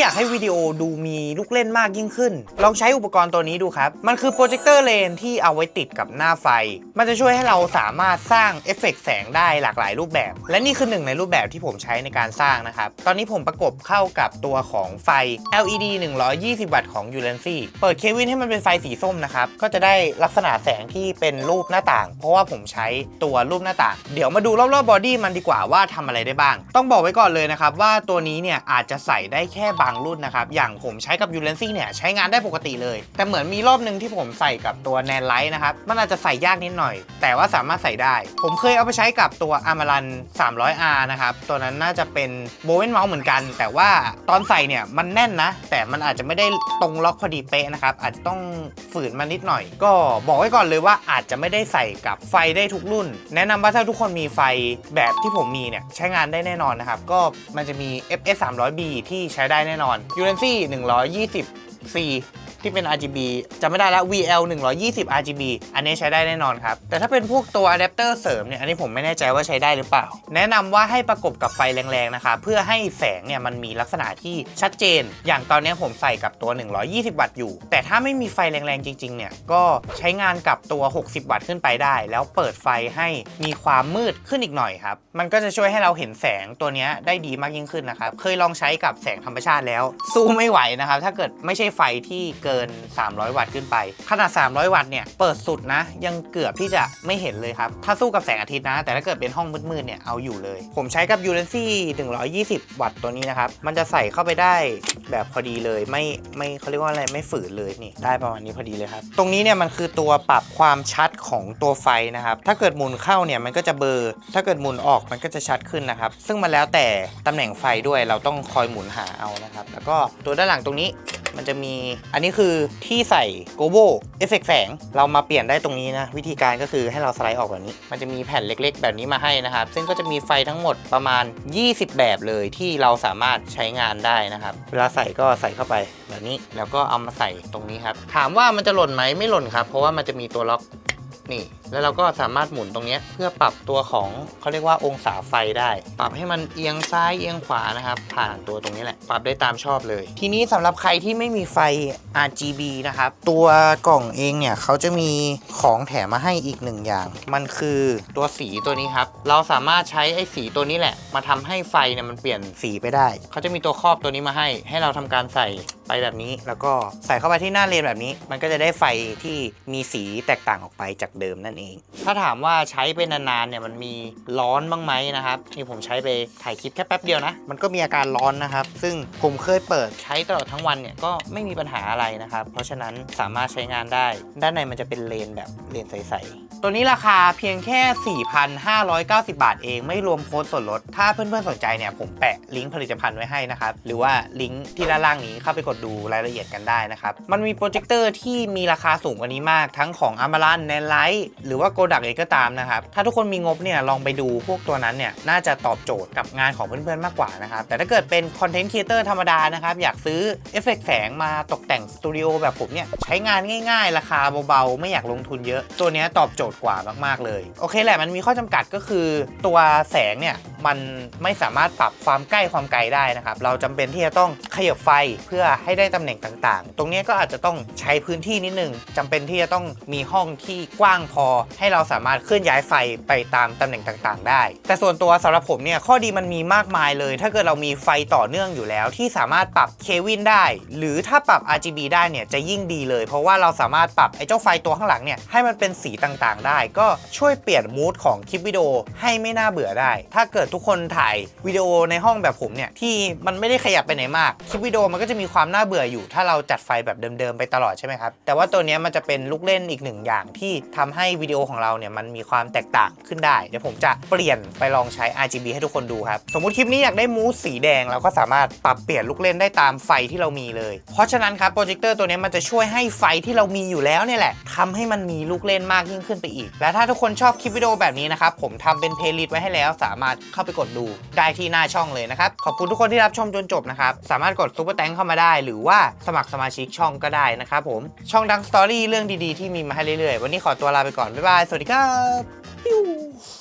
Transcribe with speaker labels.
Speaker 1: อยากให้วิดีโอดูมีลูกเล่นมากยิ่งขึ้น ลองใช้อุปกรณ์ตัวนี้ดูครับ มันคือโปรเจคเตอร์เลนที่เอาไว้ติดกับหน้าไฟ มันจะช่วยให้เราสามารถสร้างเอฟเฟกต์แสงได้หลากหลายรูปแบบ และนี่คือหนึ่งในรูปแบบที่ผมใช้ในการสร้างนะครับ ตอนนี้ผมประกบเข้ากับตัวของไฟ LED 120 วัตต์ของ u l e n c y เปิดเควินให้มันเป็นไฟสีส้มนะครับ ก็จะได้ลักษณะแสงที่เป็นรูปหน้าต่าง เพราะว่าผมใช้ตัวรูปหน้าต่าง เดี๋ยวมาดูรอบๆบอดี้มันดีกว่าว่าทำอะไรได้บ้าง ต้องบอกไว้ก่อนเลยนะครับว่าตัวนี้เนี่ยอาจจะใส่ได้แค่บางรุ่นนะครับ อย่างผมใช้กับ u l e n c y เนี่ยใช้งานได้ปกติเลย แต่เหมือนมีรอบหนึ่งที่ผมใส่กับตัว n a n l i g h t นะครับ มันอาจจะใส่ยากนิดหน่อย แต่ว่าสามารถใส่ได้ ผมเคยเอาไปใช้กับตัว Amaran 300R นะครับ ตัวนั้นน่าจะเป็นโบเวนเมาส์เหมือนกัน แต่ว่าตอนใส่เนี่ยมันแน่นนะ แต่มันอาจจะไม่ได้ตรงล็อกพอดีเป๊ะนะครับ อาจจะต้องฝืนมันนิดหน่อย ก็บอกไว้ก่อนเลยว่าอาจจะไม่ได้ใส่กับไฟได้ทุกรุ่น แนะนำว่าถ้าทุกคนมีไฟแบบที่ผมมีเนี่ยใช้งานได้แน่นอนนะครับ ก็มันจะมี FS 300B ที่ใช้ได้แน่นอนนอนยูเรนซี่120 C ที่เป็น RGB จะไม่ได้แล้ว VL 120 RGB อันนี้ใช้ได้แน่นอนครับ แต่ถ้าเป็นพวกตัวอะแดปเตอร์เสริมเนี่ย อันนี้ผมไม่แน่ใจว่าใช้ได้หรือเปล่า แนะนำว่าให้ประกบกับไฟแรงๆนะคะเพื่อให้แสงเนี่ยมันมีลักษณะที่ชัดเจน อย่างตอนนี้ผมใส่กับตัว 120 วัตต์อยู่ แต่ถ้าไม่มีไฟแรงๆจริงๆเนี่ยก็ใช้งานกับตัว 60 วัตต์ขึ้นไปได้ แล้วเปิดไฟให้มีความมืดขึ้นอีกหน่อยครับมันก็จะช่วยให้เราเห็นแสงตัวนี้ได้ดีมากยิ่งขึ้นนะครับเคยลองใช้กับแสงธรรมชาติแล้วสู้ไม่ไหวนะครับถ้าเกิดไม่ใช่ไฟที่เกิกิน 300 วัตต์ขึ้นไป ขนาด 300 วัตต์เนี่ย เปิดสุดนะ ยังเกือบที่จะไม่เห็นเลยครับ ถ้าสู้กับแสงอาทิตย์นะ แต่ถ้าเกิดเป็นห้องมืดๆ เนี่ย เอาอยู่เลย ผมใช้กับ u l e n c y 120 วัตต์ตัวนี้นะครับ มันจะใส่เข้าไปได้แบบพอดีเลย ไม่ ไม่เขาเรียกว่าอะไร ไม่ฝืนเลยนี่ ได้ประมาณนี้พอดีเลยครับ ตรงนี้เนี่ยมันคือตัวปรับความชัดของตัวไฟนะครับ ถ้าเกิดหมุนเข้าเนี่ยมันก็จะเบลอถ้าเกิดหมุนออกมันก็จะชัดขึ้นนะครับ ซึ่งมันแล้วแต่ตำแหน่งไฟด้วย เราต้องคอยหมุนหาเอานะครับ แล้วก็ตัวด้านหลังตรงนี้ มันจะมีอันนี้คือที่ใส่โกโบเอฟเฟกแสง เรามาเปลี่ยนได้ตรงนี้นะ วิธีการก็คือให้เราสไลด์ออกแบบนี้ มันจะมีแผ่นเล็กๆ แบบนี้มาให้นะครับ ซึ่งก็จะมีไฟทั้งหมดประมาณ 20 แบบเลยที่เราสามารถใช้งานได้นะครับ เวลาใส่ก็ใส่เข้าไปแบบนี้แล้วก็เอามาใส่ตรงนี้ครับ ถามว่ามันจะหล่นไหมไม่หล่นครับ เพราะว่ามันจะมีตัวล็อกนี่ แล้วเราก็สามารถหมุนตรงนี้เพื่อปรับตัวของเขาเรียกว่าองศาไฟได้ ปรับให้มันเอียงซ้ายเอียงขวานะครับ ผ่านตัวตรงนี้แหละ ปรับได้ตามชอบเลย ทีนี้สำหรับใครที่ไม่มีไฟ RGB นะครับ ตัวกล่องเองเนี่ยเขาจะมีของแถมมาให้อีกหนึ่งอย่าง มันคือตัวสีตัวนี้ครับ เราสามารถใช้ไอ้สีตัวนี้แหละ มาทำให้ไฟเนี่ยมันเปลี่ยนสีไปได้ เขาจะมีตัวครอบตัวนี้มาให้ ให้เราทำการใส่ไปแบบนี้ แล้วก็ใส่เข้าไปที่หน้าเลนแบบนี้ มันก็จะได้ไฟที่มีสีแตกต่างออกไปจากเดิมนั่นเองถ้าถามว่าใช้ไปนานๆเนี่ยมันมีร้อนบ้างไหมนะครับนี่ผมใช้ไปถ่ายคลิปแค่แป๊บเดียวนะ มันก็มีอาการร้อนนะครับ ซึ่งผมเคยเปิดใช้ตลอดทั้งวันเนี่ยก็ไม่มีปัญหาอะไรนะครับ เพราะฉะนั้นสามารถใช้งานได้ ด้านในมันจะเป็นเลนแบบเลนใสๆ ตัวนี้ราคาเพียงแค่ 4,590 บาทเอง ไม่รวมโค้ดส่วนลด ถ้าเพื่อนๆสนใจเนี่ย ผมแปะลิงก์ผลิตภัณฑ์ไว้ให้นะครับ หรือว่าลิงก์ที่ด้านล่างนี้เข้าไปกดดูรายละเอียดกันได้นะครับ มันมีโปรเจคเตอร์ที่มีราคาสูงกว่านี้มาก ทั้งของ a m a r a n n a n l i g h t หรือว่า g o d a k เองก็ตามนะครับ ถ้าทุกคนมีงบเนี่ยลองไปดูพวกตัวนั้นเนี่ยน่าจะตอบโจทย์กับงานของเพื่อนๆมากกว่านะครับ แต่ถ้าเกิดเป็นคอนเทนต์ครีเอเตอร์ธรรมดานะครับอยากซื้อเอฟเฟกต์แสงมาตกแต่งสตูดิโอแบบผมเนี่ยใช้งานง่าย ๆ ราคาเบาๆไม่อยากลงทุนเยอะตัวนี้ตอบโจทย์กว่ามาก ๆ เลย โอเคแหละมันมีข้อจำกัดก็คือ ตัวแสงเนี่ยมันไม่สามารถปรับความใกล้ความไกลได้นะครับ เราจำเป็นที่จะต้องขยับไฟเพื่อให้ได้ตำแหน่งต่างๆ ตรงนี้ก็อาจจะต้องใช้พื้นที่นิดนึงจำเป็นที่จะต้องมีห้องที่กว้างพอ ให้เราสามารถเคลื่อนย้ายไฟไปตามตำแหน่งต่างๆ ได้ แต่ส่วนตัวสำหรับผมเนี่ยข้อดีมันมีมากมายเลย ถ้าเกิดเรามีไฟต่อเนื่องอยู่แล้ว ที่สามารถปรับเควินได้ หรือถ้าปรับ RGB ได้เนี่ยจะยิ่งดีเลย เพราะว่าเราสามารถปรับไอ้เจ้าไฟตัวข้างหลังเนี่ยให้มันเป็นสีต่างๆได้ ก็ช่วยเปลี่ยนมูดของคลิปวิดีโอให้ไม่น่าเบื่อได้ ถ้าเกิดทุกคนถ่ายวิดีโอในห้องแบบผมเนี่ยที่มันไม่ได้ขยับไปไหนมาก คลิปวิดีโอมันก็จะมีความน่าเบื่ออยู่ ถ้าเราจัดไฟแบบเดิมๆไปตลอดใช่ไหมครับแต่ว่าตัวนี้มันจะเป็นลูกเล่นอีกหนึ่งอย่างที่ทำให้วิดีโอของเราเนี่ยมันมีความแตกต่างขึ้นได้เดี๋ยวผมจะเปลี่ยนไปลองใช้ RGB ให้ทุกคนดูครับสมมติคลิปนี้อยากได้มูสสีแดงเราก็สามารถปรับเปลี่ยนลูกเล่นได้ตามไฟที่เรามีเลย เพราะฉะนั้นครับโปรเจคเตอร์ตัวนี้มันจะช่วยให้ไฟที่เรามีอยู่แล้วเนี่ยแหละทำให้มันมีลูกเล่นมากยิ่งขึ้นไปอีก และถ้าทุกคนชอบคลิปวิดีโอแบบนี้นะครับผมทำเป็นเพลย์ลิสต์ไว้ให้แล้ว สามารถเข้าไปกดดูได้ที่หน้าช่องเลยนะครับขอบคุณทุกคนที่รับชมจนจบนะครับสามารถกดซุปเปอร์แตงเข้ามาได้ หรือว่าสมัครสมาชิกช่องก็ได้นะครับผมช่องดังสตอรี่เรื่องดีๆที่มีมาให้เรื่อยๆ วันนี้ขอตัวลาไปก่อนบ๊ายบายสวัสดีครับ